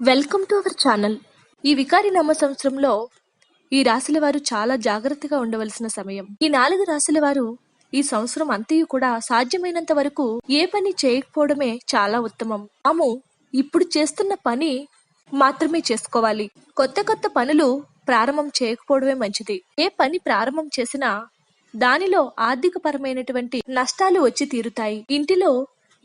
Welcome to our channel. ఈ వికారి నామ సంవత్సరంలో ఈ రాశుల వారు చాలా జాగ్రత్తగా ఉండవలసిన సమయం. ఈ నాలుగు రాశుల వారు ఈ సంవత్సరం అంతయు కూడా సాధ్యమైనంత వరకు ఏ పని చేయకపోవడమే చాలా ఉత్తమం. తాము ఇప్పుడు చేస్తున్న పని మాత్రమే చేసుకోవాలి. కొత్త కొత్త పనులు ప్రారంభం చేయకపోవడమే మంచిది. ఏ పని ప్రారంభం చేసినా దానిలో ఆర్థికపరమైనటువంటి నష్టాలు వచ్చి తీరుతాయి. ఇంటిలో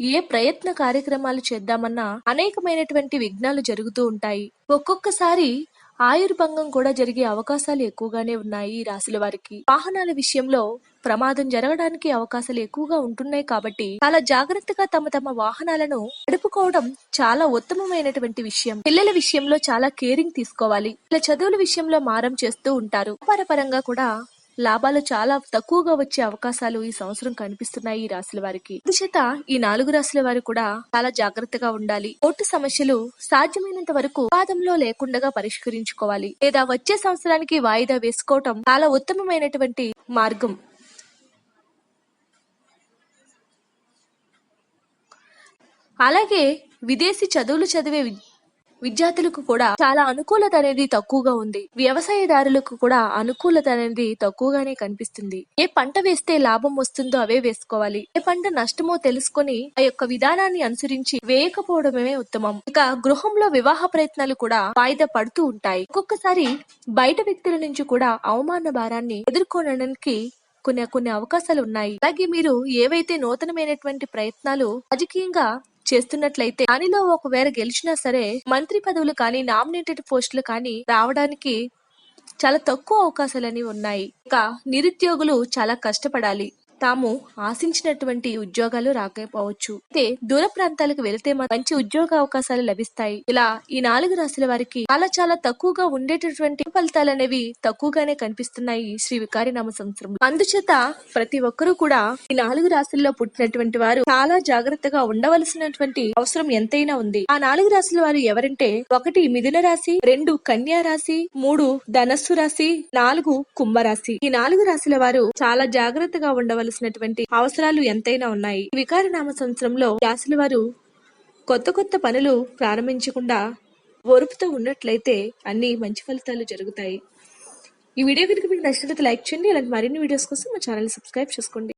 ఏ ప్రయత్న కార్యక్రమాలు చేద్దామన్నా అనేకమైనటువంటి విఘ్నాలు జరుగుతూ ఉంటాయి. ఒక్కొక్కసారి ఆయుర్భంగం కూడా జరిగే అవకాశాలు ఎక్కువగానే ఉన్నాయి ఈ రాశుల వారికి. వాహనాల విషయంలో ప్రమాదం జరగడానికి అవకాశాలు ఎక్కువగా ఉంటున్నాయి కాబట్టి చాలా జాగ్రత్తగా తమ తమ వాహనాలను నడుపుకోవడం చాలా ఉత్తమమైనటువంటి విషయం. పిల్లల విషయంలో చాలా కేరింగ్ తీసుకోవాలి. ఇలా చదువుల విషయంలో మారం చేస్తూ ఉంటారు. వ్యాపారపరంగా కూడా లాభాలు చాలా తక్కువగా వచ్చే అవకాశాలు ఈ సంవత్సరం కనిపిస్తున్నాయి ఈ రాశుల వారికి. అందుచేత ఈ నాలుగు రాశుల వారు కూడా చాలా జాగ్రత్తగా ఉండాలి. కోర్టు సమస్యలు సాధ్యమైనంత వరకు వివాదంలో లేకుండా పరిష్కరించుకోవాలి. లేదా వచ్చే సంవత్సరానికి వాయిదా వేసుకోవటం చాలా ఉత్తమమైనటువంటి మార్గం. అలాగే విదేశీ చదువులు చదివే విద్యార్థులకు కూడా చాలా అనుకూలత అనేది తక్కువగా ఉంది. వ్యవసాయదారులకు కూడా అనుకూలత అనేది తక్కువగానే కనిపిస్తుంది. ఏ పంట వేస్తే లాభం వస్తుందో అవే వేసుకోవాలి. ఏ పంట నష్టమో తెలుసుకొని ఆ యొక్క విధానాన్ని అనుసరించి వేయకపోవడమే ఉత్తమం. ఇక గృహంలో వివాహ ప్రయత్నాలు కూడా వాయిదా పడుతూ ఉంటాయి. ఒక్కొక్కసారి బయట వ్యక్తుల నుంచి కూడా అవమాన భారాన్ని ఎదుర్కొనడానికి కొన్ని కొన్ని అవకాశాలు ఉన్నాయి. అలాగే మీరు ఏవైతే నూతనమైనటువంటి ప్రయత్నాలు రాజకీయంగా చేస్తున్నట్లయితే దానిలో ఒకవేళ గెలిచినా సరే మంత్రి పదవులు కానీ నామినేటెడ్ పోస్టులు కానీ రావడానికి చాలా తక్కువ అవకాశాలని ఉన్నాయి. ఇక నిరుద్యోగులు చాలా కష్టపడాలి. తాము ఆశించినటువంటి ఉద్యోగాలు రాకపోవచ్చు. అయితే దూర ప్రాంతాలకు వెళితే మంచి ఉద్యోగ అవకాశాలు లభిస్తాయి. ఇలా ఈ నాలుగు రాశుల వారికి చాలా చాలా తక్కువగా ఉండేటటువంటి ఫలితాలు అనేవి తక్కువగానే కనిపిస్తున్నాయి శ్రీ వికారి నామ సంవత్సరం అందుచేత ప్రతి ఒక్కరూ కూడా ఈ నాలుగు రాశుల్లో పుట్టినటువంటి వారు చాలా జాగ్రత్తగా ఉండవలసినటువంటి అవసరం ఎంతైనా ఉంది. ఆ నాలుగు రాశుల వారు ఎవరంటే ఒకటి మిథున రాశి రెండు కన్యా రాశి మూడు ధనస్సు రాశి నాలుగు కుంభరాశి ఈ నాలుగు రాశుల వారు చాలా జాగ్రత్తగా చేయాల్సినటువంటి అవసరాలు ఎంతైనా ఉన్నాయి. ఈ వికార నామ సంవత్సరంలో వ్యాసుల వారు కొత్త కొత్త పనులు ప్రారంభించకుండా ఓర్పుతో ఉన్నట్లయితే అన్ని మంచి ఫలితాలు జరుగుతాయి. ఈ వీడియో కనుక మీకు నచ్చినట్లయితే లైక్ చేయండి. ఇలాంటి మరిన్ని వీడియోస్ కోసం మా ఛానల్ సబ్స్క్రైబ్ చేసుకోండి.